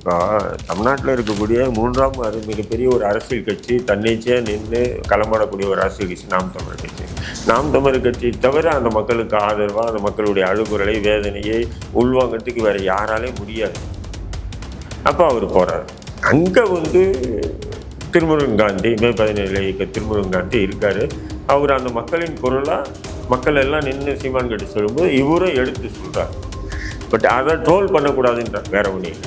இப்போ தமிழ்நாட்டில் இருக்கக்கூடிய மூன்றாம் அது மிகப்பெரிய ஒரு அரசியல் கட்சி தன்னிச்சையாக நின்று களமாடக்கூடிய ஒரு அரசியல் கட்சி நாம் தமிழர் கட்சி. நாம் தமிழர் கட்சி தவிர அந்த மக்களுக்கு ஆதரவாக அந்த மக்களுடைய அழுகுறலை வேதனையை உள்வாங்கிறதுக்கு வேறு யாராலையும் முடியாது. அப்போ அவர் போகிறார் அங்கே வந்து திருமுருகன் காந்தி மே பதினேழு இயக்க திருமுருகன் காந்தி இருக்கார். அவர் அந்த மக்களின் குரலாக மக்கள் எல்லாம் நின்று சீமான் கட்டி சொல்லும்போது இவரும் எடுத்து சொல்கிறார் பட் அதை ட்ரோல் பண்ணக்கூடாதுன்றார். வேற ஒன்றும்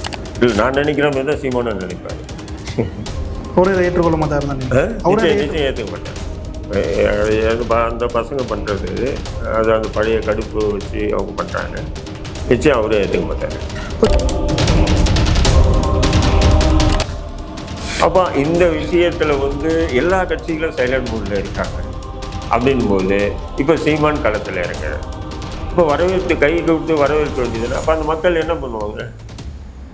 இல்லை நான் நினைக்கிற மாதிரி தான் சீமானும் நினைப்பார். அவரே இதை ஏற்றுக்கொள்ள மாட்டார் அவரே நிச்சயம் ஏற்றுக்க மாட்டேன் அது அது ப- அந்த பசங்க பண்ணுறது அது அந்த பழைய கடுப்பு வச்சு அவங்க பண்ணுறாங்க நிச்சயம் அவரே ஏற்றுக்க மாட்டார். அப்போ இந்த விஷயத்தில் வந்து எல்லா கட்சிகளும் சைலண்ட் மூடில் இருக்காங்க. அப்படின்போது இப்போ சீமான் களத்தில் இறங்க இப்போ வரவேற்று கை கொடுத்து வரவேற்க வேண்டியதுன்னா அப்போ அந்த மக்கள் என்ன பண்ணுவாங்க?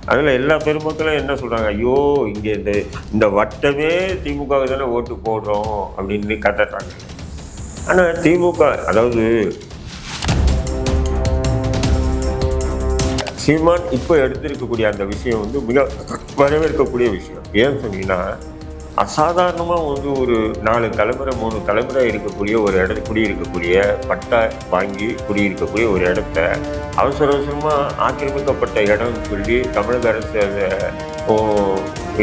அதில் எல்லா பெருமக்களும் என்ன சொல்கிறாங்க ஐயோ இங்கே இந்த இந்த வட்டமே திமுக தானே ஓட்டு போடுறோம் அப்படின்னு கத்துறாங்க ஆனால் திமுக அதாவது சீமான் இப்போ எடுத்திருக்கக்கூடிய அந்த விஷயம் வந்து மிக வரவேற்கக்கூடிய விஷயம். ஏன்னு சொன்னீங்கன்னா அசாதாரணமாக வந்து ஒரு நாலு தலைமுறை மூணு தலைமுறை இருக்கக்கூடிய ஒரு இடத்து குடியிருக்கக்கூடிய பட்டா வாங்கி குடியிருக்கக்கூடிய ஒரு இடத்த அவசர அவசரமாக ஆக்கிரமிக்கப்பட்ட இடம்னு சொல்லி தமிழக அரசு அதை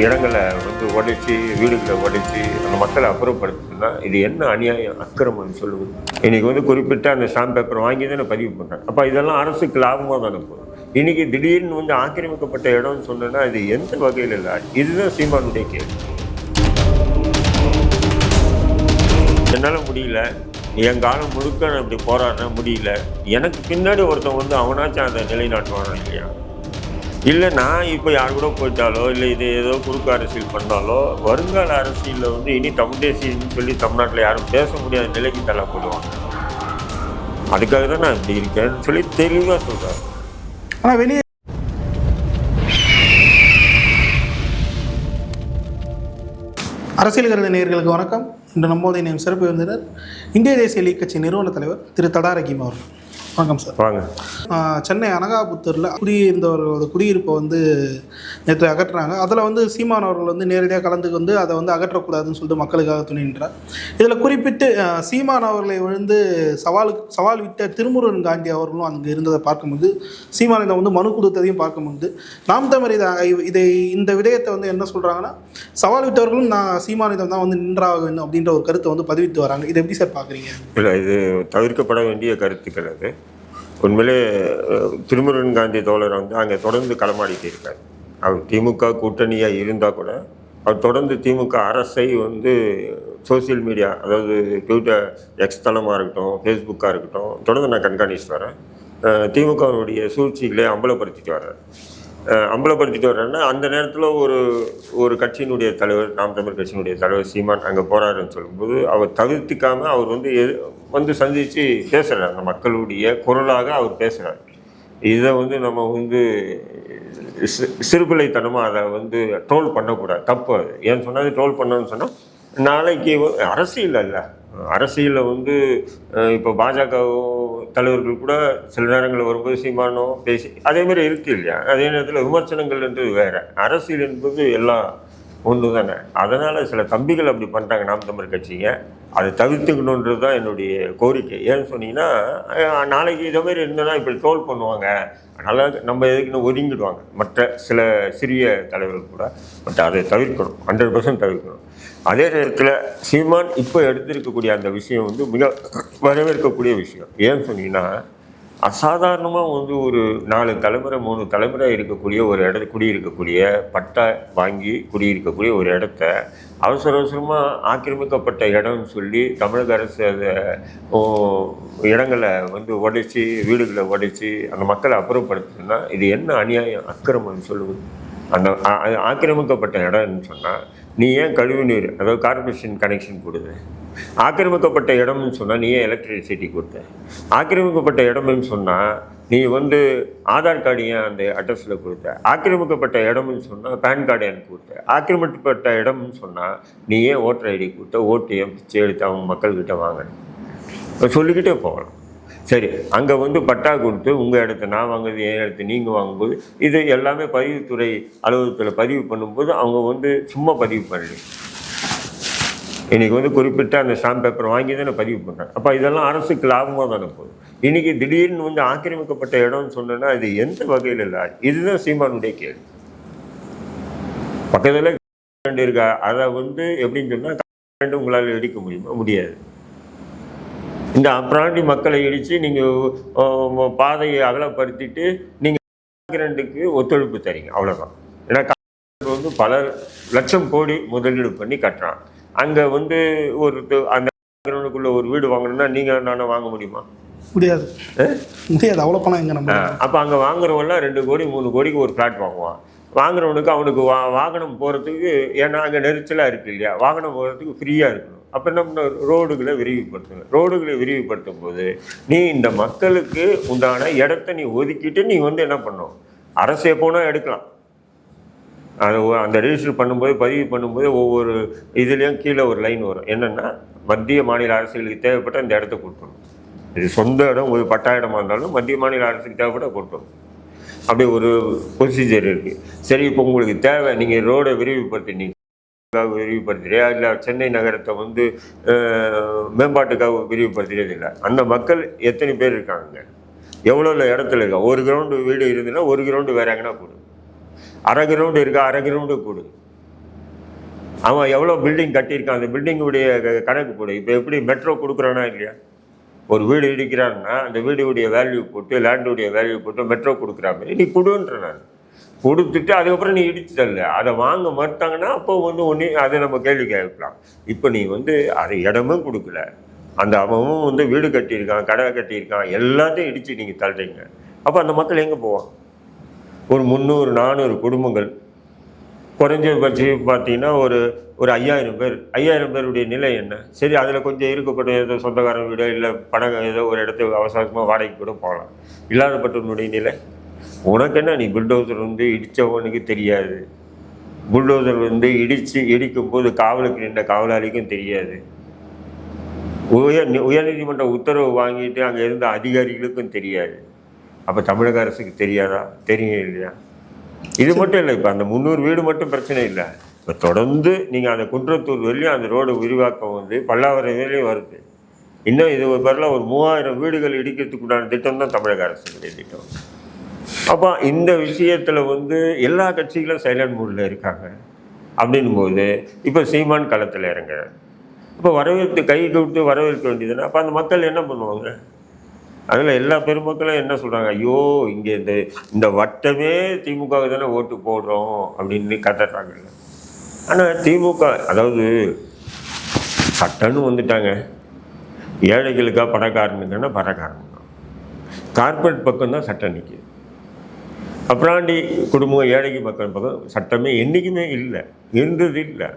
இடங்களை வந்து உடைச்சி வீடுகளை உடைச்சி அந்த மக்களை அப்புறப்படுத்துனா இது என்ன அநியாயம் அக்கிரமம்னு சொல்லுவது இன்னைக்கு வந்து குறிப்பிட்ட அந்த ஸ்டாம்ப் பேப்பர் வாங்கி தான் நான் பதிவு பண்ணேன் அப்போ இதெல்லாம் அரசுக்கு லாபமாக தானே போகும் இன்னைக்கு திடீர்னு வந்து ஆக்கிரமிக்கப்பட்ட இடம்னு சொன்னேன்னா இது எந்த வகையில் இல்லை இதுதான் சீமானுடைய கேள்வி. என்னால் முடியல. என் காலம் முழுக்க நான் இப்படி போராடின முடியல. எனக்கு பின்னாடி ஒருத்தன் வந்து அவனாச்சும் அதை நிலைநாட்டுவானா இல்லையா? இல்லை நான் இப்போ யார் கூட போயிட்டாலோ இல்லை இது ஏதோ குறுக்கு அரசியல் பண்ணாலோ வருங்கால அரசியலில் வந்து இனி தமிழ் தேசியம்னு சொல்லி தமிழ்நாட்டில் யாரும் பேச முடியாத நிலைக்கு தள்ளப்படுவாங்க அதுக்காக தான் நான் இப்படி இருக்கேன்னு சொல்லி தெளிவாக சொல்கிறேன் ஆனால் வெளியே அரசியல் கருத நேர்களுக்கு வணக்கம். இன்று நம்போதைய நேம் சிறப்பு விருந்தினர் இந்திய தேசிய லீக் கட்சி நிறுவன தலைவர் திரு தடா அவர்கள். வணக்கம் சார். வாங்க. சென்னை அனகாபுத்தூரில் குடியிருந்தவர்களோட குடியிருப்பை வந்து நேற்று அகற்றுறாங்க. அதில் வந்து சீமான் அவர்கள் வந்து நேரடியாக கலந்துக்கு வந்து அதை வந்து அகற்றக்கூடாதுன்னு சொல்லிட்டு மக்களுக்காக துணின்றார் இதில் குறிப்பிட்டு சீமான் அவர்களை விழுந்து சவாலுக்கு சவால் விட்ட திருமுருகன் காந்தி அவர்களும் அங்கே இருந்ததை பார்க்கும்போது சீமான் இதை வந்து மனு கொடுத்ததையும் பார்க்கும்போது நாம் தமிழ் இதை இதை இந்த விடயத்தை வந்து என்ன சொல்கிறாங்கன்னா சவால் விட்டவர்களும் நான் சீமானிதம் தான் வந்து நின்றாக வேண்டும் அப்படின்ற ஒரு கருத்தை வந்து பதிவிட்டு வராங்க. இதை எப்படி சார் பார்க்குறீங்க? இல்லை இது தவிர்க்கப்பட வேண்டிய கருத்துக்கள் அது. உண்மையிலே திருமுருகன் காந்தி தோழர் வந்து அங்கே தொடர்ந்து களமாடிட்டு இருக்கார். அவர் திமுக கூட்டணியாக இருந்தால் கூட அவர் தொடர்ந்து திமுக அரசை வந்து சோஷியல் மீடியா அதாவது ட்விட்டர் எக்ஸ் தளமாக இருக்கட்டும் ஃபேஸ்புக்காக இருக்கட்டும் தொடர்ந்து நான் கண்காணிச்சு வரேன். திமுகவினுடைய சூழ்ச்சிகளை அம்பலப்படுத்திட்டு வர்றார். அம்பலப்படுத்திட்டு வர்றாருன்னா அந்த நேரத்தில் ஒரு ஒரு கட்சியினுடைய தலைவர் நாம் தமிழ் கட்சியினுடைய தலைவர் சீமான் அங்கே போகிறாருன்னு சொல்லும்போது அவர் தவிர்த்துக்காமல் அவர் வந்து எது- வந்து சந்தித்து பேசுகிறார் அந்த மக்களுடைய குரலாக அவர் பேசுகிறார் இதை வந்து நம்ம வந்து சிறுபிள்ளைத்தனமாக அதை வந்து ட்ரோல் பண்ணக்கூடாது. தப்பு அது. ஏன்னு சொன்னால் ட்ரோல் பண்ணோன்னு சொன்னால் நாளைக்கு அரசியல் அல்ல. அரசியலில் வந்து இப்போ பாஜகவும் தலைவர்கள் கூட சில நேரங்களில் வரும்போது சீமானோ பேசி அதேமாதிரி இருக்குது இருக்கு இல்லையா? அதே நேரத்தில் விமர்சனங்கள் என்று வேறு. அரசியல் என்பது எல்லாம் ஒன்று தானே. அதனால் சில தம்பிகள் அப்படி பண்ணுறாங்க நாம் தமிழ் கட்சிங்க. அதை தவிர்த்துக்கணுன்றது தான் என்னுடைய கோரிக்கை. ஏன்னு சொன்னீங்கன்னா நாளைக்கு இதே மாதிரி இருந்ததுன்னா இப்படி ட்ரோல் பண்ணுவாங்க. அதனால் நம்ம எதுக்குன்னு ஒதுங்கிடுவாங்க. மற்ற சில சிறிய தலைவர்கள் கூட. பட் அதை தவிர்க்கணும். ஹண்ட்ரட் பர்சன்ட் தவிர்க்கணும். அதே நேரத்தில் சீமான் இப்போ எடுத்திருக்கக்கூடிய அந்த விஷயம் வந்து மிக வரவேற்கக்கூடிய விஷயம். ஏன்னு சொன்னீங்கன்னா அசாதாரணமாக வந்து ஒரு நாலு தலைமுறை மூணு தலைமுறை இருக்கக்கூடிய ஒரு இடத்து குடியிருக்கக்கூடிய பட்டா வாங்கி குடியிருக்கக்கூடிய ஒரு இடத்த அவசர அவசரமாக ஆக்கிரமிக்கப்பட்ட இடம்னு சொல்லி தமிழக அரசு அதை இடங்களை வந்து உடைச்சி வீடுகளை உடைச்சி அந்த மக்களை அப்புறப்படுத்துனா இது என்ன அநியாயம் அக்கிரமம்னு சொல்லுவது? அந்த ஆக்கிரமிக்கப்பட்ட இடம்னு சொன்னால் நீ ஏன் கழிவுநீர் அதாவது கார்பரேஷன் கனெக்ஷன் கொடுது ஆக்கிரமிக்கப்பட்ட இடம்னு சொன்னால் நீ ஏன் எலக்ட்ரிசிட்டி கொடுத்த? ஆக்கிரமிக்கப்பட்ட இடம்னு சொன்னால் நீ வந்து ஆதார் கார்டு ஏன் அந்த அட்ரஸில் கொடுத்த? ஆக்கிரமிக்கப்பட்ட இடம்னு சொன்னால் பேன் கார்டு எனக்கு கொடுத்த? ஆக்கிரமிக்கப்பட்ட இடம்னு சொன்னால் நீ ஏன் ஓட்டர் ஐடி கொடுத்த? ஓட்டு ஏன் பிச்சை எடுத்து அவங்க மக்கள்கிட்ட வாங்கின? இப்போ சொல்லிக்கிட்டே போகலாம். சரி அங்கே வந்து பட்டா கொடுத்து உங்கள் இடத்த நான் வாங்குறது என் இடத்த நீங்கள் வாங்கும்போது இது எல்லாமே பதிவுத்துறை அலுவலகத்தில் பதிவு பண்ணும்போது அவங்க வந்து சும்மா பதிவு பண்ணல. இன்றைக்கி வந்து குறிப்பிட்ட அந்த ஸ்டாம்ப் பேப்பர் வாங்கி தானே பதிவு பண்ணுறேன் அப்போ இதெல்லாம் அரசுக்கு லாபமாக தானே போகுது. இன்றைக்கி திடீர்னு வந்து ஆக்கிரமிக்கப்பட்ட இடம்னு சொன்னேன்னா இது எந்த வகையில் இல்லை? இதுதான் சீமானுடைய கேள்வி. பக்கத்தில் இருக்கா? அதை வந்து எப்படின்னு சொன்னால் உங்களால் எடுக்க முடியுமா? முடியாது. இந்த அப்ராண்டி மக்களை இடித்து நீங்கள் பாதையை அகலப்படுத்திட்டு நீங்கள் கரண்ட்டுக்கு ஒத்துழைப்பு தரீங்க. அவ்வளோதான் ஏன்னா வந்து பல லட்சம் கோடி முதலீடு பண்ணி கட்டுறான் அங்கே வந்து ஒரு அந்த கிரவுண்டுக்குள்ள ஒரு வீடு வாங்கணும்னா நீங்கள் நானும் வாங்க முடியுமா? முடியாது. முடியாது. அவ்வளோ பணம் எங்க நம்ம அப்போ அங்கே வாங்குறவன்லாம் ரெண்டு கோடி மூணு கோடிக்கு ஒரு ஃப்ளாட் வாங்குவான். வாங்குறவனுக்கு அவனுக்கு வா வாகனம் போகிறதுக்கு ஏன்னா அங்கே நெரிச்சலாக இருக்கு இல்லையா? வாகனம் போகிறதுக்கு ஃப்ரீயாக இருக்கணும். அப்போ நம்ம ரோடுகளை விரிவுபடுத்துங்க. ரோடுகளை விரிவுபடுத்தும் போது நீ இந்த மக்களுக்கு உண்டான இடத்த நீ ஒதுக்கிட்டு நீ வந்து என்ன பண்ணும்? அரசே போனால் எடுக்கலாம். அது அந்த ரெஜிஸ்டர் பண்ணும்போது பதிவு பண்ணும்போது ஒவ்வொரு இதுலேயும் கீழே ஒரு லைன் வரும். என்னென்னா மத்திய மாநில அரசுகளுக்கு தேவைப்பட்ட இந்த இடத்த கொடுக்கணும் இது சொந்த இடம் ஒரு பட்டா இடமா இருந்தாலும் மத்திய மாநில அரசுக்கு தேவைப்பட்ட கொடுக்கணும் அப்படி ஒரு ப்ரொசீஜர் இருக்குது சரி இப்போ உங்களுக்கு தேவை நீங்கள் ரோடை விரிவுபடுத்தினீங்க. விரிவுபடுத்துறியா இல்லை சென்னை நகரத்தை வந்து மேம்பாட்டுக்காக விரிவுபடுத்துறது இல்லை அந்த மக்கள் எத்தனை பேர் இருக்காங்க? எவ்வளோ இடத்துல இருக்கா? ஒரு கிரவுண்டு வீடு இருந்துன்னா ஒரு கிரவுண்டு வேற எங்கன்னா கொடு. அரை கிரவுண்டு இருக்கா? அரை கிரவுண்டு கொடு. அவன் எவ்வளோ பில்டிங் கட்டியிருக்கான்? அந்த பில்டிங்குடைய கணக்கு போடு. இப்போ எப்படி மெட்ரோ கொடுக்குறானா இல்லையா? ஒரு வீடு இடிக்கிறான்னா அந்த வீடுடைய வேல்யூ போட்டு லேண்டுடைய வேல்யூ போட்டு மெட்ரோ கொடுக்குற மாதிரி நீ கொடுன்ற நான் கொடுத்துட்டு அதுக்கப்புறம் நீ இடித்து தரல அதை வாங்க மறுத்தாங்கன்னா அப்போ வந்து ஒன்றே அதை நம்ம கேள்வி கேட்கலாம். இப்போ நீ வந்து அதை இடமும் கொடுக்கல. அந்த அவனும் வந்து வீடு கட்டியிருக்கான் கடை கட்டியிருக்கான் எல்லாத்தையும் இடித்து நீங்கள் தள்ளுறீங்க. அப்போ அந்த மக்கள் எங்கே போவான் ஒரு முந்நூறு நானூறு குடும்பங்கள். குறைஞ்சபட்சம் பார்த்தீங்கன்னா ஒரு ஒரு ஐயாயிரம் பேர். ஐயாயிரம் பேருடைய நிலை என்ன? சரி அதில் கொஞ்சம் இருக்கப்பட்ட ஏதோ சொந்தக்காரன் வீடோ இல்லை பணம் ஏதோ ஒரு இடத்துக்கு அவசரமாக வாடகைக்கு கூட போகலாம். இல்லாதப்பட்டவனுடைய நிலை? உனக்கு என்ன நீ புல்டோசர் வந்து இடித்தவனுக்கு தெரியாது. புல்டோசர் வந்து இடித்து இடிக்கும் போது காவலுக்கு நின்ற காவலாளிக்கும் தெரியாது. உயர் உயர்நீதிமன்ற உத்தரவு வாங்கிட்டு அங்கே இருந்த அதிகாரிகளுக்கும் தெரியாது. அப்போ தமிழக அரசுக்கு தெரியாதா? தெரியும் இல்லையா? இது மட்டும் இல்லை இப்போ அந்த முந்நூறு வீடு மட்டும் பிரச்சனை இல்லை. இப்போ தொடர்ந்து நீங்கள் அந்த குன்றத்தூர் வரையும் அந்த ரோடு விரிவாக்கம் வந்து பல்லாவரம் வரையும் வருது. இன்னும் இது ஒரு பேரில் ஒரு மூவாயிரம் வீடுகள் இடிக்கிறதுக்குண்டான திட்டம் தான் தமிழக அரசுடைய திட்டம். அப்போ இந்த விஷயத்தில் வந்து எல்லா கட்சிகளும் சைலண்ட் மூடில் இருக்காங்க. அப்படின்னும் போது இப்போ சீமான் களத்தில் இறங்க. இப்போ வரவேற்பு கை கொடுத்து வரவேற்க வேண்டியதுன்னா அப்போ அந்த மக்கள் என்ன பண்ணுவாங்க? அதில் எல்லா பெருமக்களும் என்ன சொல்கிறாங்க ஐயோ இங்கே இந்த இந்த வட்டமே திமுக தானே ஓட்டு போடுறோம் அப்படின்னு கத்துறாங்க ஆனால் திமுக அதாவது சட்டன்னு வந்துட்டாங்க. ஏழைகளுக்காக பணக்காரனுக்குன்னா பணக்காரன் தான். கார்பரேட் பக்கம் தான் சட்டம் நிற்கிது அப்புறாண்டி குடும்பம் ஏழைக்கு மக்கள் பக்கம் சட்டமே என்றைக்குமே இல்லை இருந்தது இல்லை.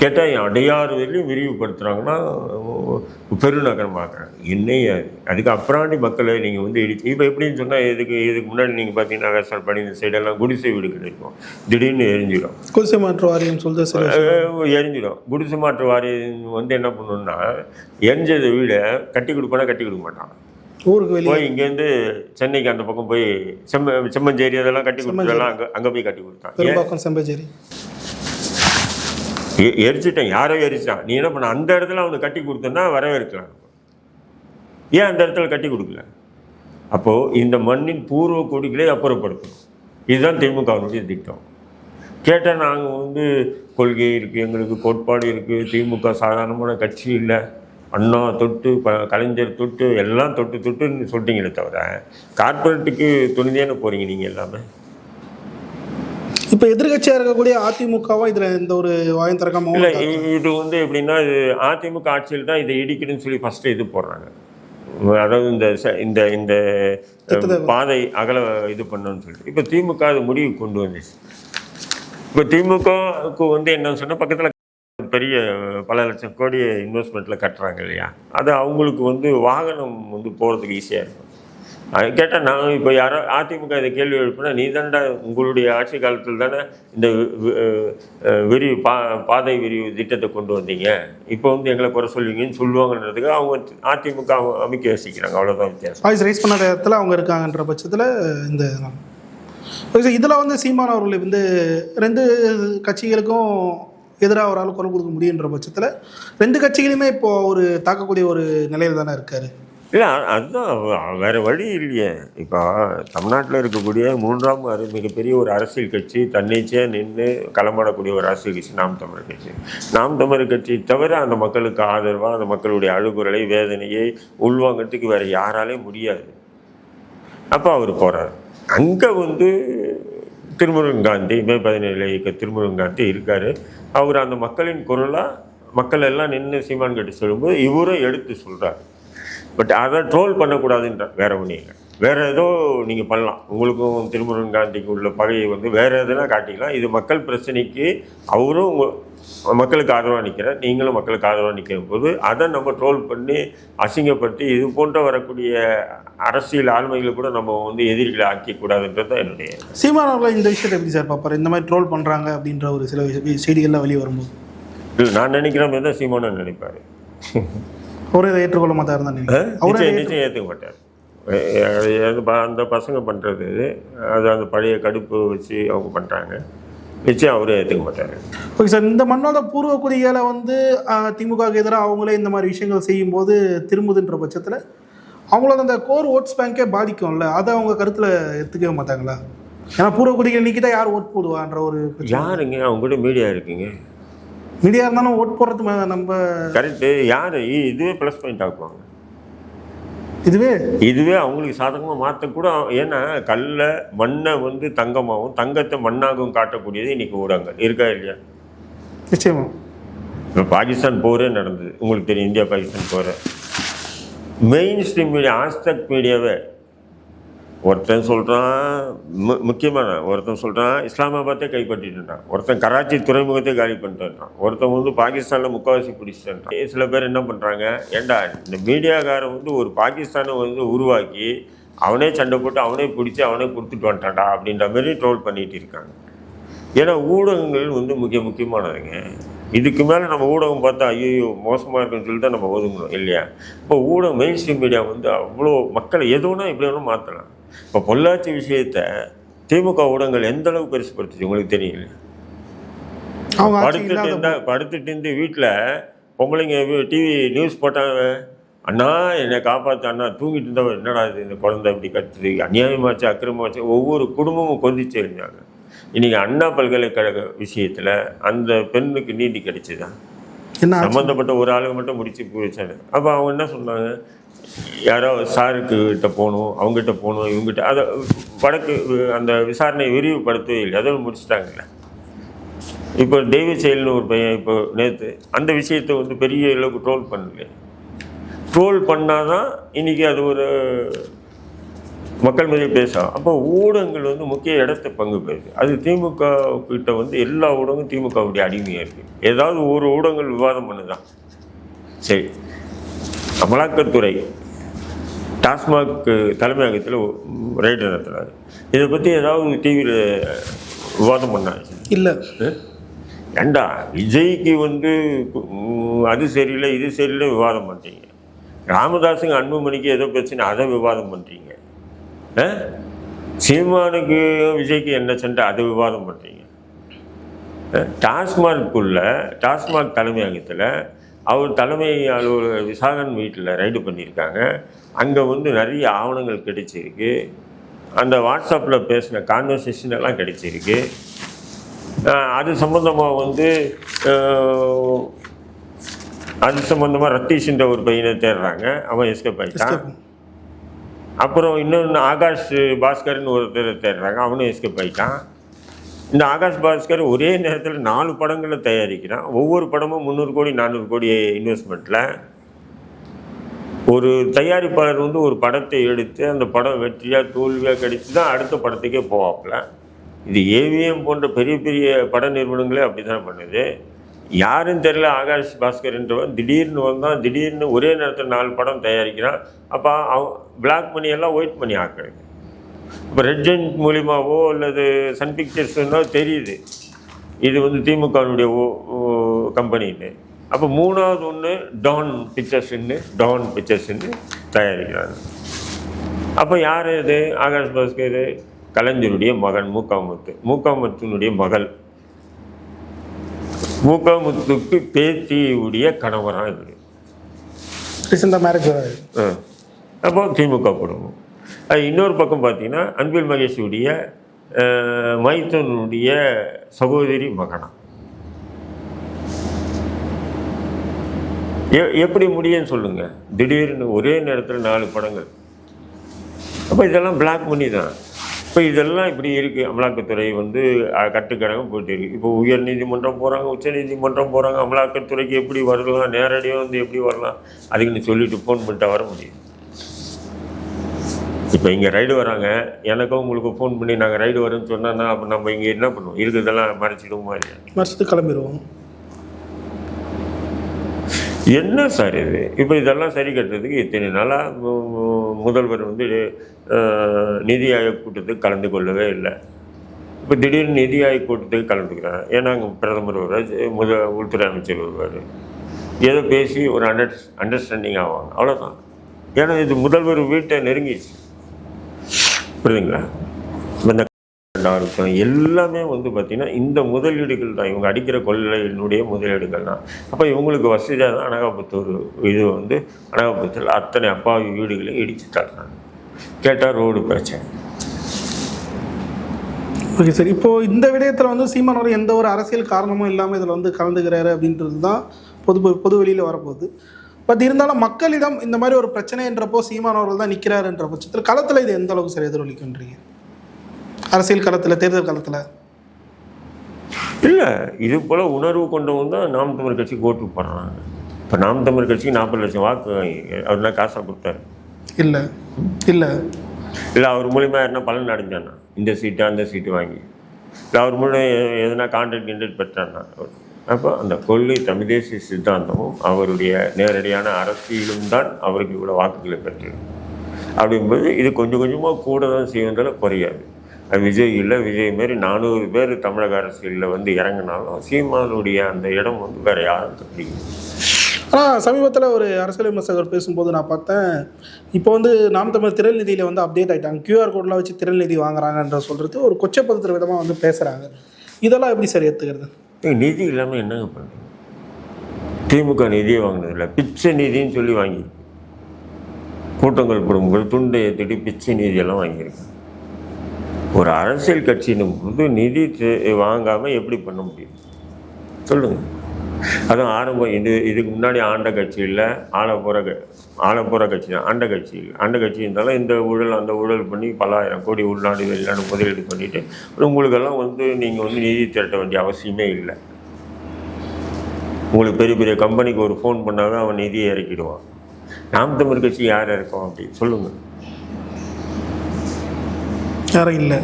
கேட்டால் அடையாறு வரையும் விரிவுபடுத்துகிறாங்கன்னா பெருநகரமாக்குறாங்க என்னைய அது அதுக்கு அப்புறாண்டி மக்களை நீங்கள் வந்து இடிச்சு இப்போ எப்படின்னு சொன்னால் இதுக்கு இதுக்கு முன்னாடி நீங்கள் பார்த்தீங்கன்னா வேசால் படி இந்த சைடெல்லாம் குடிசை வீடு கிடைக்கும் திடீர்னு எரிஞ்சிடும் குடிசை மாற்று வாரியம் சொல்லிட்டு சில அஹ் எரிஞ்சிடும் குடிசை மாற்று வாரியம் வந்து என்ன பண்ணணும்னா எரிஞ்சது வீடை கட்டி கொடுப்பானா கட்டி கொடுக்க மாட்டான். ஊருக்கு வெளியே போய் இங்கேருந்து சென்னைக்கு அந்த பக்கம் போய் செம்ம செம்மஞ்சேரி அதெல்லாம் கட்டி கொடுத்ததெல்லாம் அங்கே அங்கே போய் கட்டி கொடுத்தான். பெரும்பாக்கம் செம்பச்சேரி எ- எரிச்சிட்டேன். யாரோ எரிச்சிட்டான் நீ என்ன பண்ண? அந்த இடத்துல அவனுக்கு கட்டி கொடுத்தனா வரவேற்கலாம். ஏன் அந்த இடத்துல கட்டி கொடுக்கல? அப்போது இந்த மண்ணின் பூர்வ கொடிகளை அப்புறப்படுத்தணும். இதுதான் திமுகவினுடைய திட்டம். கேட்டால் நாங்கள் வந்து கொள்கை இருக்குது எங்களுக்கு கோட்பாடு இருக்குது திமுக சாதாரணமான கட்சி இல்லை. அண்ணா தொட்டு ப கலைஞர் தொட்டு எல்லாம் தொட்டு தொட்டுன்னு சொல்லிட்டீங்களே தவிர கார்ப்பரேட்டுக்கு துணிதானே போகிறீங்க நீங்கள் எல்லாமே? இப்போ எதிர்கட்சியாக இருக்கக்கூடிய அதிமுகவும் இதில் எந்த ஒரு வாயும் திறக்காம இல்லை இது வந்து எப்படின்னா இது அதிமுக ஆட்சியில் தான் இதை இடிக்கணும்னு சொல்லி ஃபஸ்ட்டு இது போடுறாங்க. அதாவது இந்த இந்த இந்த பாதை அகல இது பண்ணணும்னு சொல்லிட்டு. இப்போ திமுக அது முடிவு கொண்டு வந்துச்சு. இப்போ திமுகவுக்கு வந்து என்னன்னு சொன்னால் பக்கத்தில் பெரிய பல லட்சம் கோடி இன்வெஸ்ட்மெண்ட்டில் கட்டுறாங்க இல்லையா? அது அவங்களுக்கு வந்து வாகனம் வந்து போகிறதுக்கு ஈஸியாக இருக்கும். அது கேட்டால் நான் இப்போ யாரோ அதிமுக இதை கேள்வி எழுப்பினா நீ தாண்டா உங்களுடைய ஆட்சி காலத்தில் தானே இந்த விரிவு பா பாதை விரிவு திட்டத்தை கொண்டு வந்தீங்க. இப்போ வந்து எங்களை குறை சொல்லுவீங்கன்னு சொல்லுவாங்கன்றதுக்கு அவங்க அதிமுக அவங்க அமைக்க யோசிக்கிறாங்க. அவ்வளோதான் வித்தியாசம். வாய்ஸ் ரைஸ் பண்ண இடத்துல அவங்க இருக்காங்கன்ற பட்சத்தில் இந்த இதில் வந்து சீமான் அவர்கள் வந்து ரெண்டு கட்சிகளுக்கும் எதிராக ஒரு ஆள் குரல் கொடுக்க முடியுன்ற பட்சத்தில் ரெண்டு கட்சிகளுமே இப்போ ஒரு தாக்கக்கூடிய ஒரு நிலையில் தானே இருக்கார். இல்லை அதுதான் வேறு வழி இல்லையே. இப்போ தமிழ்நாட்டில் இருக்கக்கூடிய மூன்றாம் மிகப்பெரிய ஒரு அரசியல் கட்சி தன்னிச்சையாக நின்று களமாடக்கூடிய ஒரு அரசியல் கட்சி நாம் தமிழர் கட்சி. நாம் தமிழர் கட்சி தவிர அந்த மக்களுக்கு ஆதரவாக அந்த மக்களுடைய அழுகுறலை வேதனையை உள்வாங்கிறதுக்கு வேற யாராலே முடியாது. அப்போ அவர் போகிறார் அங்கே வந்து திருமுருகாந்தி மே பதினேழு இயக்க திருமுருங்காந்தி இருக்கார். அவர் அந்த மக்களின் குரலாக மக்கள் எல்லாம் நின்று சீமான் கட்டி சொல்லும்போது இவரும் எடுத்து சொல்கிறார் பட் அதை ட்ரோல் பண்ணக்கூடாதுன்ற வேற ஒன்றும் இல்லை. வேற ஏதோ நீங்கள் பண்ணலாம். உங்களுக்கும் திருமுருகன் காந்திக்கு உள்ள பகையை வந்து வேற எதுனா காட்டிக்கலாம். இது மக்கள் பிரச்சனைக்கு அவரும் உங்க- மக்களுக்கு ஆதரவாக நிற்கிறார் நீங்களும் மக்களுக்கு ஆதரவாக நிற்கிற போது அதை நம்ம ட்ரோல் பண்ணி அசிங்கப்படுத்தி இது போன்ற வரக்கூடிய அரசியல் ஆளுமைகளை கூட நம்ம வந்து எதிரிகளை ஆக்கிக்கூடாதுன்றது தான் என்னுடைய சீமான் அவர்கள் இந்த விஷயத்தை எப்படி சார் பார்ப்பாரு? இந்த மாதிரி ட்ரோல் பண்ணுறாங்க அப்படின்ற ஒரு சில செய்திகள்லாம் வெளியே வரும்போது. இல்லை நான் நினைக்கிற மாதிரி தான் சீமானன் நினைப்பார். அவரே ஏற்றுக்கொள்ள மாட்டாரு தான் நினைக்கிறேன். அவரே ஏற்றுக்க மாட்டார். அந்த பசங்க பண்ணுறது அது அந்த பழைய கடுப்பு வச்சு அவங்க பண்ணுறாங்க நிச்சயம் அவரே ஏற்றுக்க மாட்டார். ஓகே சார் இந்த மண்ணோட பூர்வ குடிகளை வந்து திமுகவுக்கு எதிராக அவங்களே இந்த மாதிரி விஷயங்கள் செய்யும்போது திரும்புதுன்ற பட்சத்தில் அவங்களோட அந்த கோர் ஓட்ஸ் பேங்கே பாதிக்கும்ல அதை அவங்க கருத்தில் எடுத்துக்கவே மாட்டாங்களா? ஏன்னா பூர்வ குடிகள் நீக்கிட்டா யார் ஓட் போடுவான்ற ஒரு யாருங்க? அவங்க கூட மீடியா இருக்குங்க. மீடியா இருந்தாலும் ஓட் போடுறது நம்ம கரெக்டு யார்? இதுவே ப்ளஸ் பாயிண்ட் ஆக்குவாங்க. இதுவே? இதுவே அவங்களுக்கு சாதகமாக மாற்றக்கூட ஏன்னா கல்லை மண்ணை வந்து தங்கமாகவும் தங்கத்தை மண்ணாகவும் காட்டக்கூடியது இன்னைக்கு ஊடகங்கள். இருக்கா இல்லையா? நிச்சயமா. இப்போ பாகிஸ்தான் போரே நடந்தது. உங்களுக்கு தெரியும் இந்தியா பாகிஸ்தான் போர். மெயின் ஸ்ட்ரீம் மீடியா ஆஸ்தக் மீடியாவே ஒருத்தன் சொல்கிறான் மு முக்கியமான ஒருத்தன் சொல்கிறான் இஸ்லாமாபாத்தே கைப்பற்றிட்டுட்டான் ஒருத்தன் கராச்சி துறைமுகத்தை காலி பண்ணிட்டுறான் ஒருத்தன் வந்து பாகிஸ்தானில் முக்கால்வாசி பிடிச்சிட்டான். சில பேர் என்ன பண்ணுறாங்க ஏண்டா இந்த மீடியாக்காரன் வந்து ஒரு பாகிஸ்தானை வந்து உருவாக்கி அவனே சண்டை போட்டு அவனே பிடிச்சி அவனே கொடுத்துட்டு வந்துட்டான்டா அப்படின்ற மாதிரி ட்ரோல் பண்ணிகிட்டு இருக்காங்க. ஏன்னா ஊடகங்கள் வந்து முக்கிய முக்கியமானதுங்க. இதுக்கு மேலே நம்ம ஊடகம் பார்த்தா ஐயோ மோசமாக இருக்குன்னு சொல்லிட்டு நம்ம ஒதுங்கணும் இல்லையா? இப்போ ஊடகம் மெயின் ஸ்ட்ரீம் மீடியா வந்து அவ்வளோ மக்களை எதுவும்னா எப்படி வேணும் மாற்றலாம் இப்போ பொள்ளாச்சி விஷயத்த திமுக ஊடகங்கள் எந்த அளவுக்கு பெருசுப்படுத்துச்சு உங்களுக்கு தெரியல படுத்துட்டு இருந்தா படுத்துட்டு இருந்து வீட்டில் பொம்பளைங்க டிவி நியூஸ் போட்டாங்க. அண்ணா என்னை காப்பாற்று அண்ணா தூங்கிட்டு இருந்தவன் என்னடா இது இந்த குழந்தை இப்படி கத்துது அநியாயமாச்சு அக்கிரமாச்சு ஒவ்வொரு குடும்பமும் கொதிச்சு எழுந்தாங்க. இன்னைக்கு அண்ணா பல்கலைக்கழக விஷயத்தில் அந்த பெண்ணுக்கு நீதி கிடைச்சுதா? என்ன ஆச்சு? சம்மந்தப்பட்ட ஒரு ஆளுங்க மட்டும் முடிச்சு போயிடுச்சாங்க அப்போ அவங்க என்ன சொன்னாங்க? யாரோ சாருக்கு கிட்ட போகணும் அவங்ககிட்ட போகணும் இவங்ககிட்ட அதை வழக்கு அந்த விசாரணை விரிவுபடுத்தவே இல்லை. அதை முடிச்சுட்டாங்கல்ல இப்போ தெய்வ செயல்னு ஒரு பையன் இப்போ நேற்று அந்த விஷயத்தை வந்து பெரிய அளவுக்கு ட்ரோல் பண்ணல. ட்ரோல் பண்ணால் தான் இன்னைக்கு அது ஒரு மக்கள் மீது பேசலாம். அப்போ ஊடகங்கள் வந்து முக்கிய இடத்த பங்கு பெறுது. அது திமுக கிட்ட வந்து எல்லா ஊடகமும் திமுகவுடைய அடிமையாக இருக்குது ஏதாவது ஒரு ஊடகங்கள் விவாதம் பண்ணுதான் சரி. அமலாக்கத்துறை டாஸ்மாக் தலைமையகத்தில் ரைடு நடத்துகிறாரு இதை பற்றி ஏதாவது டிவியில் விவாதம் பண்ணாச்சு இல்லை. ஏண்டா விஜய்க்கு வந்து அது சரியில்லை இது சரியில்லை விவாதம் பண்ணுறீங்க ராமதாஸுங்க அன்புமணிக்கு ஏதோ பிரச்சனை அதை விவாதம் பண்ணுறீங்க சீமானுக்கு விஜய்க்கு என்ன சண்டை அதை விவாதம் பண்ணுறீங்க டாஸ்மார்க்குள்ள டாஸ்மாக் தலைமையகத்தில் அவர் தலைமை அலுவலர் விசாகன் வீட்டில் ரைடு பண்ணியிருக்காங்க. அங்கே வந்து நிறைய ஆவணங்கள் கிடைச்சிருக்கு. அந்த வாட்ஸ்அப்பில் பேசின கான்வர்சேஷன் எல்லாம் கிடைச்சிருக்கு. அது சம்மந்தமாக வந்து அது சம்மந்தமாக ரத்தீஷ்ன்ற ஒரு பையனை தேடுறாங்க. அவன் எஸ்கேப் ஆகிட்டான் அப்புறம் இன்னொன்று ஆகாஷ் பாஸ்கர்னு ஒருத்தர் தேடுறாங்க. அவனும் எஸ்கேப் ஆகிட்டான் இந்த ஆகாஷ் பாஸ்கர் ஒரே நேரத்தில் நாலு படங்களை தயாரிக்கிறான். ஒவ்வொரு படமும் முந்நூறு கோடி நானூறு கோடி இன்வெஸ்ட்மெண்ட்டில் ஒரு தயாரிப்பாளர் வந்து ஒரு படத்தை எடுத்து அந்த படம் வெற்றியாக தோல்வியாக கிடைச்சி தான் அடுத்த படத்துக்கே போவாப்புல. இது ஏவிஎம் போன்ற பெரிய பெரிய பட நிறுவனங்களே அப்படி தான் பண்ணுது. யாரும் தெரியல ஆகாஷ் பாஸ்கர்ன்றவன் திடீர்னு வந்தான் திடீர்னு ஒரே நேரத்தில் நாலு படம் தயாரிக்கிறான். அப்போ அவ பிளாக் மணியெல்லாம் ஒயிட் மணி ஆக்குறது. இப்போ ரெட் ஜெயின்ட் மூலியமாவோ அல்லது சன் பிக்சர்ஸ்னோ தெரியுது. இது வந்து திமுகனுடைய கம்பெனின்னு. அப்போ மூணாவது ஒன்று டான் பிக்சர்ஸ்ன்னு டான் பிக்சர்ஸ்ன்னு தயாரிக்கிறாங்க. அப்போ யார் இது? ஆகாஷ் பாஸ்கர் கலைஞருடைய மகன் மூக்காமுத்து மூக்காமுத்தினுடைய மகள். மூக்காமுத்துக்கு பேத்தியுடைய கணவராக இவர். ரீசெண்டாக மேரேஜ் அப்போ திமுக குடும்பம் இன்னொரு பக்கம் பார்த்தீங்கன்னா அன்பில் மகேஷுடைய மைத்தனுடைய சகோதரி மகனா. எ எப்படி முடியும்னு சொல்லுங்க. திடீர்னு ஒரே நேரத்தில் நாலு படங்கள். அப்போ இதெல்லாம் பிளாக் மணி தான். இப்போ இதெல்லாம் இப்படி இருக்குது அமலாக்கத்துறை வந்து கட்டுக்கடங்க போயிட்டு இருக்கு. இப்போ உயர் நீதிமன்றம் போகிறாங்க உச்ச நீதிமன்றம் போகிறாங்க அமலாக்கத்துறைக்கு எப்படி வரலாம்? நேரடியாக வந்து எப்படி வரலாம்? அதுக்குன்னு சொல்லிட்டு ஃபோன் பண்ணிட்டா வர முடியும். இப்போ இங்கே ரைடு வராங்க. எனக்கும் உங்களுக்கு ஃபோன் பண்ணி நாங்கள் ரைடு வரோன்னு சொன்னா அப்போ நம்ம இங்கே என்ன பண்ணுவோம்? இருக்கிறதெல்லாம் மறைச்சிடுவோமா இல்லையா வருஷத்துக்கு கிளம்பிடுவோம் என்ன சார் இது? இப்போ இதெல்லாம் சரி கட்டுறதுக்கு இத்தனை நாளாக முதல்வர் வந்து நிதி ஆயோக் கூட்டத்துக்கு கலந்து கொள்ளவே இல்லை. இப்போ திடீர்னு நிதி ஆயோக் கூட்டத்துக்கு கலந்துக்கிறாங்க. ஏன்னா அங்கே பிரதமர் வருவார் முத உள்துறை அமைச்சர் வருவார். ஏதோ பேசி ஒரு அண்டர் அண்டர்ஸ்டாண்டிங் ஆவாங்க. அவ்வளோதான் ஏன்னா இது முதல்வர் வீட்டை நெருங்கிடுச்சு. புரியுதுங்களா? இந்த இருக்கும். எல்லாமே வந்து பார்த்திங்கன்னா இந்த முதலீடுகள் தான். இவங்க அடிக்கிற கொள்ளையினுடைய முதலீடுகள் தான் அப்போ இவங்களுக்கு வசதியாக தான் அனகாபுத்தூர் இது வந்து அனகாபுத்தூர் அத்தனை அப்பாவி வீடுகளையும் இடித்து தர்றாங்க கேட்டால் ரோடு பிரச்சனை. Okay sir. இப்போது இந்த விடயத்தில் வந்து சீமான் எந்த ஒரு அரசியல் காரணமும் இல்லாமல் இதில் வந்து கலந்துக்கிறாரு அப்படின்றது தான் பொது பொது வெளியில் வரப்போகுது. பட் இருந்தாலும் மக்களிடம் இந்த மாதிரி ஒரு பிரச்சனைன்றப்போ சீமான் அவர்கள் தான் நிற்கிறாருன்ற பட்சத்தில் களத்தில் இது எந்த அளவுக்கு சார் எதிரொலிக்குன்றீங்க? அரசியல் களத்தில் தேர்தல் களத்தில்? இல்லை இது போல் உணர்வு கொண்டவங்க தான் நாம் தமிழ் கட்சிக்கு ஓட்டு போடுறாங்க. இப்போ நாம் தமிழ் கட்சிக்கு நாற்பது லட்சம் வாக்கு அவர் என்ன காசாக கொடுத்தாரு? இல்லை இல்லை. இல்லை அவர் மூலிமா என்ன பலன் அடைஞ்சானா? இந்த சீட்டு அந்த சீட்டு வாங்கி. இல்லை அவர் மூலம் எதனா கான்ட்ராக்ட் கிண்ட்ராக்ட் பெற்றானா? அப்போ அந்த கொள்கை தமிழ் தேசிய சித்தாந்தமும் அவருடைய நேரடியான அரசியலும் தான் அவருக்கு இவ்வளோ வாக்குகளை பெற்றது. அப்படிங்கும்போது இது கொஞ்சம் கொஞ்சமாக கூட தான் செய்வதால குறையாது விஜய் இல்லை விஜய் மாரி நானூறு பேர் தமிழக அரசியலில் வந்து இறங்கினாலும் சீமானுடைய அந்த இடம் வந்து வேறு யாரும் பிடிக்கும் ஆனால் சமீபத்தில் ஒரு அரசியல் விமர்சகர் பேசும்போது நான் பார்த்தேன் இப்போ வந்து நாம் தமிழ் திரள் நிதியில் வந்து அப்டேட் ஆகிட்டாங்க கியூஆர் கோட்லாம் வச்சு திரள் நிதி வாங்குறாங்கன்ற சொல்கிறது ஒரு கொச்சப்படுத்துகிற விதமாக வந்து பேசுகிறாங்க இதெல்லாம் எப்படி சார் ஏற்றுக்கிறது நீங்கள் நிதி இல்லாமல் என்னங்க பண்ணுறது திமுக நிதியை வாங்கினதில்ல பிச்சை நிதின்னு சொல்லி வாங்கியிருக்கு. கூட்டங்கள் போடும்போது துண்டை ஏற்றிட்டு பிச்சை நிதியெல்லாம் வாங்கியிருக்கு. ஒரு அரசியல் கட்சியின் போது நிதி வாங்காமல் எப்படி பண்ண முடியும்? சொல்லுங்கள் அதுவும் ஆரம்பம் இது இதுக்கு முன்னாடி ஆண்ட கட்சி இல்லை ஆள போகிற க ஆள போகிற கட்சி தான் ஆண்ட கட்சி. இல்லை ஆண்ட கட்சி இருந்தாலும் இந்த ஊழல் அந்த ஊழல் பண்ணி பல்லாயிரம் கோடி உள்நாடு வெளிநாடு முதலீடு பண்ணிட்டு உங்களுக்கெல்லாம் வந்து நீங்கள் வந்து நிதி திரட்ட வேண்டிய அவசியமே இல்லை. உங்களுக்கு பெரிய பெரிய கம்பெனிக்கு ஒரு ஃபோன் பண்ணாவே அவன் நிதியை இறக்கிடுவான். நாம் தமிழ் கட்சி யார் இறக்கும் அப்படி? சொல்லுங்கள் யாரும் இல்லை.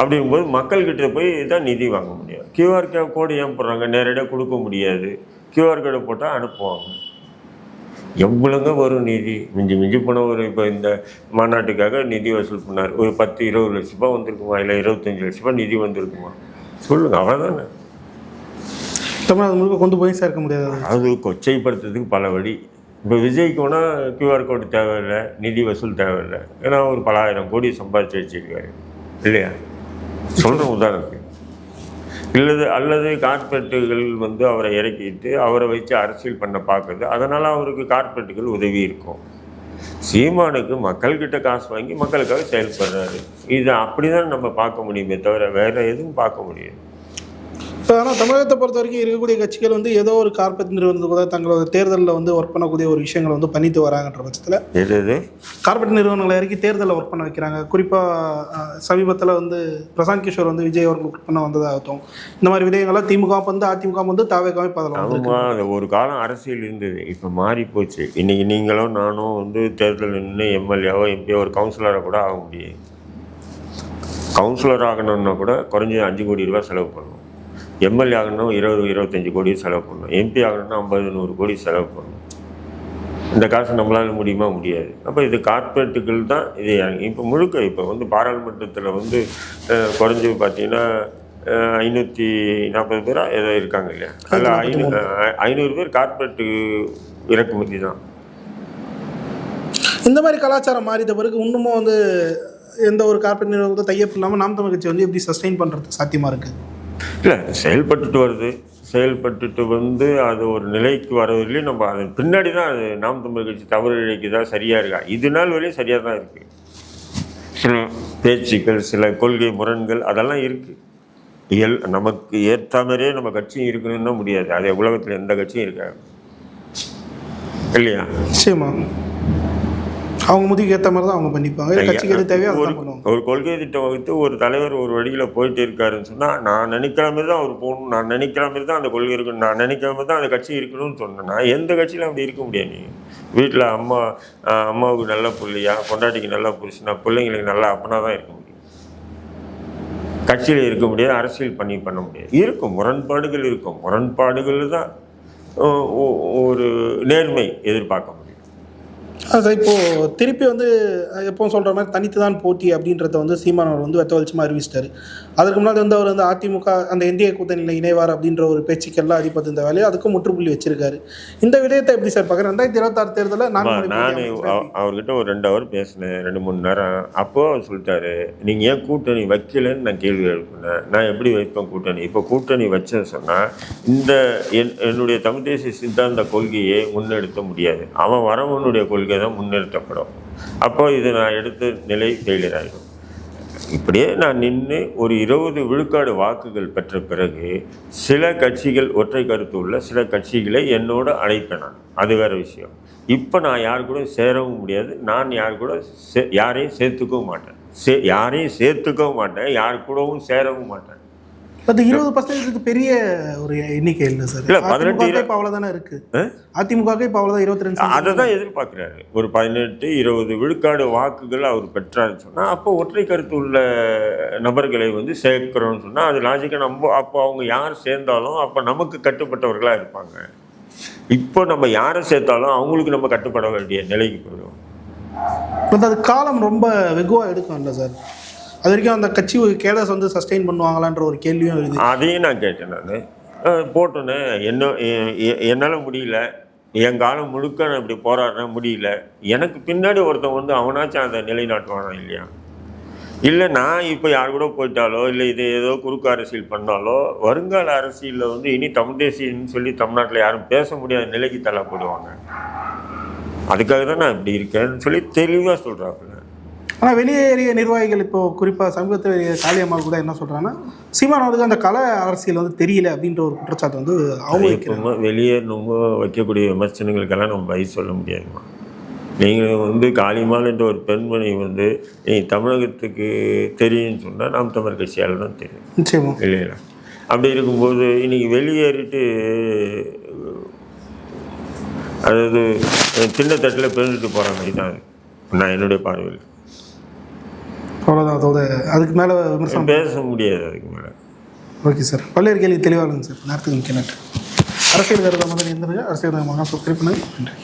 அப்படிங்கும்போது மக்கள்கிட்ட போய் தான் நிதி வாங்க முடியும். கியூஆர் கோடு ஏன் போடுறாங்க? நேரடியாக கொடுக்க முடியாது. கியூஆர் கோடு போட்டால் அனுப்புவாங்க. எவ்வளோங்க வரும் நிதி? மிஞ்சி மிஞ்சி போன ஒரு இப்போ இந்த மாநாட்டுக்காக நிதி வசூல் பண்ணார். ஒரு பத்து இருபது லட்ச ரூபாய் வந்திருக்குமா? இல்லை இருபத்தஞ்சி லட்ச ரூபாய் நிதி வந்திருக்குமா? சொல்லுங்கள் அவ்வளோதானே தமிழ்நாடு முழுக்க கொண்டு போய் சேர்க்க முடியாது. அது கொச்சைப்படுத்துறதுக்கு பல வழி. இப்போ விஜய்க்கு வேணால் கியூஆர் கோடு தேவையில்லை நிதி வசூல் தேவையில்லை. ஏன்னா ஒரு பலாயிரம் கோடி சம்பாதிச்சு வச்சிருக்காரு. இல்லையா? சொல்கிற உதாரணத்துக்கு. இல்லது அல்லது கார்பரேட்டுகள் வந்து அவரை இறக்கிட்டு அவரை வச்சு அரசியல் பண்ண பார்க்குறது அதனால் அவருக்கு கார்பரேட்டுகள் உதவி இருக்கும். சீமானுக்கு மக்கள்கிட்ட காசு வாங்கி மக்களுக்காக செயல்படுறாரு. இது அப்படி தான் நம்ம பார்க்க முடியுமே தவிர வேறு எதுவும் பார்க்க முடியாது. ஆனால் தமிழகத்தை பொறுத்த வரைக்கும் இருக்கக்கூடிய கட்சிகள் வந்து ஏதோ ஒரு கார்பரேட் நிறுவனத்துக்கு கூட தங்களோட தேர்தலில் வந்து ஒர்க் பண்ணக்கூடிய ஒரு விஷயங்களை வந்து பண்ணிட்டு வராங்கன்ற பட்சத்தில் எது கார்பரேட் நிறுவனங்களை இறக்கி தேர்தலில் ஒர்க் பண்ண வைக்கிறாங்க. குறிப்பாக சமீபத்தில் வந்து பிரசாந்த் கிஷோர் வந்து விஜய் அவர்கள் ஒர்க் பண்ண வந்ததாகட்டும். இந்த மாதிரி விடயங்கள்லாம் திமுக வந்து அதிமுக வந்து ஆமாம் அது ஒரு காலம் அரசியல் இருந்தது. இப்போ மாறி போச்சு. இன்னைக்கு நீங்களும் நானும் வந்து தேர்தல் நின்று எம்எல்ஏவோ எம்பியோ ஒரு கவுன்சிலராக கூட ஆக முடியும் கவுன்சிலர் ஆகணும்னா கூட குறைஞ்சது அஞ்சு கோடி ரூபாய் செலவு பண்ணுவோம் எம்எல்ஏ ஆகணும் இருபது இருபத்தஞ்சி கோடி செலவு பண்ணணும். எம்பி ஆகணும்னா ஐம்பது நூறு கோடி செலவு பண்ணணும். இந்த காசு நம்மளால முடியுமா? முடியாது. அப்போ இது கார்ப்பரேட்டுகள் தான் இது இப்போ முழுக்க இப்போ வந்து பாராளுமன்றத்தில் வந்து குறைஞ்சது பார்த்தீங்கன்னா ஐநூற்றி நாற்பது பேரா ஏதோ இருக்காங்க இல்லையா? அதில் ஐநூறு ஐநூறு பேர் கார்ப்பரேட்டு இறக்குமதி தான். இந்த மாதிரி கலாச்சாரம் மாறிட்ட பிறகு இன்னமும் வந்து எந்த ஒரு கார்பரேட் நிறுவனத்தை தையப்பு இல்லாமல் நாம் தமிழ் கட்சி வந்து எப்படி சஸ்டெயின் பண்ணுறதுக்கு சாத்தியமாக இருக்குது இல்லை செயல்பட்டுட்டு வருது. செயல்பட்டுட்டு வந்து அது ஒரு நிலைக்கு வரவில்லை நம்ம அது பின்னாடி தான் அது நாம் தமிழ் கட்சி தவறு இழைக்குதா சரியாக இருக்கா? இது நாள் வரையும் சரியாக தான் இருக்குது சில பேச்சுக்கள் சில கொள்கை முரண்கள் அதெல்லாம் இருக்குது இயல் நமக்கு ஏற்ற மாதிரியே நம்ம கட்சியும் இருக்கணும்னா முடியாது. அது உலகத்தில் எந்த கட்சியும் இருக்காது. இல்லையா? நிச்சயமா. அவங்க முதிக்கு ஏற்ற மாதிரி தான் அவங்க பண்ணிப்பாங்க. கட்சிக்கு எது தேவையோ ஒரு கொள்கை திட்டம் வகுத்து ஒரு தலைவர் ஒரு வழியில் போயிட்டு இருக்காருன்னு சொன்னால் நான் நினைக்கிற மாதிரி தான் அவர் போகணும் நான் நினைக்கிற மாதிரி தான் அந்த கொள்கை இருக்கணும் நான் நினைக்கிற மாதிரி தான் அந்த கட்சி இருக்கணும்னு சொன்னேன்னா எந்த கட்சியிலும் அப்படி இருக்க முடியாது நீ? வீட்டில் அம்மா அம்மாவுக்கு நல்ல பிள்ளையா பொண்டாட்டிக்கு நல்ல புருஷனா பிள்ளைங்களுக்கு நல்ல அப்பனா தான் இருக்க முடியும். கட்சியில் இருக்க முடியாது அரசியல் பண்ணி பண்ண முடியாது. இருக்கும் முரண்பாடுகள் இருக்கும். முரண்பாடுகள் தான் ஒரு நேர்மை எதிர்பார்க்க முடியும் அது இப்போது திருப்பி வந்து எப்பவும் சொல்கிற மாதிரி தனித்து தான் போட்டி அப்படின்றத வந்து சீமானவர் வந்து வெட்ட வெளிச்சமாக அறிவிச்சிட்டாரு. அதற்கு முன்னாடி வந்து அவர் வந்து அதிமுக அந்த இந்திய கூட்டணியில் இணைவார் அப்படின்ற ஒரு பேச்சுக்கெல்லாம் அடிப்பது இந்த வேலையை அதுக்கும் முற்றுப்புள்ளி வச்சிருக்காரு. இந்த விடயத்தை எப்படி சார் பார்க்குறேன் ரெண்டாயிரத்தி இருபத்தாறு தேர்தலில் நான் நான் அவ- அவர்கிட்ட ஒரு ரெண்டு ஹவர் பேசினேன் ரெண்டு மூணு நேரம். அப்போ அவர் சொல்லிட்டாரு நீங்கள் ஏன் கூட்டணி வைக்கலன்னு நான் கேள்வி எழுப்பினேன். நான் எப்படி வைப்பேன் கூட்டணி? இப்போ கூட்டணி வச்சேன்னு சொன்னால் இந்த என் என்னுடைய தமிழ் தேசிய சித்தாந்த கொள்கையை முன்னெடுத்த முடியாது. அவன் வரவனுடைய கொள்கை தான் முன்னிறுத்தப்படும். அப்போ இது நான் எடுத்த நிலை ஃபெயிலியர் ஆகிடும் இப்படியே நான் நின்று ஒரு இருபது விழுக்காடு வாக்குகள் பெற்ற பிறகு சில கட்சிகள் ஒற்றை கருத்து உள்ள சில கட்சிகளை என்னோட அழைப்பேன் நான். அது வேறு விஷயம். இப்போ நான் யார் கூட சேரவும் முடியாது. நான் யார் கூட சே யாரையும் சேர்த்துக்கவும் மாட்டேன். சே யாரையும் சேர்த்துக்கவும் மாட்டேன். யார் கூடவும் சேரவும் மாட்டேன். அது இருபது பர்சன்டேஜுக்கு பெரிய ஒரு எண்ணிக்கை இல்லை சார். இல்ல, பதினெட்டு இப்போ அவ்வளோதானே இருக்கு. ஆ? அதிமுக இப்போ அவ்வளோதான் இருபத்தி ரெண்டு அதை தான் எதிர்பார்க்குறாரு. ஒரு பதினெட்டு இருபது விழுக்காடு வாக்குகள் அவர் பெற்றாருன்னு சொன்னால் அப்போ ஒற்றை கருத்து உள்ள நபர்களை வந்து சேர்க்கிறோம்னு சொன்னால் அது லாஜிக்காக நம்ம அப்போ அவங்க யார் சேர்ந்தாலும் அப்போ நமக்கு கட்டுப்பட்டவர்களாக இருப்பாங்க. இப்போ நம்ம யாரை சேர்த்தாலும் அவங்களுக்கு நம்ம கட்டுப்பட வேண்டிய நிலைக்கு போயிடும் பட் அது காலம் ரொம்ப வெகுவாக எடுக்கும் இல்லை சார். அது வரைக்கும் அந்த கட்சி கேடஸ் வந்து சஸ்டெயின் பண்ணுவாங்களான்ற ஒரு கேள்வியும் இருக்குது அதையும் நான் கேட்டேன் நான். போட்டோன்னே என்ன என்னால் முடியல. என் காலம் முழுக்க நான் இப்படி போராடுறேன் முடியல. எனக்கு பின்னாடி ஒருத்தன் வந்து அவனாச்சும் அதை நிலைநாட்டுவானா இல்லையா? இல்லை நான் இப்போ யார் கூட போயிட்டாலோ இல்லை இது ஏதோ குறுக்கு அரசியல் பண்ணாலோ வருங்கால அரசியலில் வந்து இனி தமிழ் தேசியன்னு சொல்லி தமிழ்நாட்டில் யாரும் பேச முடியாத நிலைக்கு தள்ளப்படுவாங்க. அதுக்காக தான் நான் இப்படி இருக்கேன்னு சொல்லி தெளிவாக சொல்கிறாப்புல ஆனால் வெளியேறிய நிர்வாகிகள் இப்போ குறிப்பாக சமீபத்தில் வெளியே காளியம்மாள் கூட என்ன சொல்கிறாங்கன்னா சீமான் அவருக்கு அந்த கலை அரசியல் வந்து தெரியல அப்படின்ற ஒரு குற்றச்சாட்டு வந்து அவங்க வெளியே நம்ம வைக்கக்கூடிய விமர்சனங்களுக்கெல்லாம் நம்ம பதில் சொல்ல முடியாதுமா நீங்கள் வந்து காளிமால் என்ற ஒரு பெண்மணி வந்து நீ தமிழகத்துக்கு தெரியும்னு சொன்னால் நாம் தமிழ் கட்சியால் தான் தெரியும். நிச்சயமா. இல்லைங்களா? அப்படி இருக்கும்போது இன்னைக்கு வெளியேறிட்டு அதாவது சின்ன தட்டில் பிறந்துட்டு போகிற மாதிரி தான். நான் என்னுடைய பார்வையில். அவ்வளோதான் அதோட அதுக்கு மேலே விமர்சனம் பேச முடியாது அதுக்கு மேலே. ஓகே சார் பல்வேறு கேள்வி தெளிவாக சார் நேரத்துக்கு மிக்க நன்றி அரசியல் கருத முதல் எந்திருங்க அரசியல் மகா சப்ஸ்கிரைப் பண்ணுங்க நன்றி.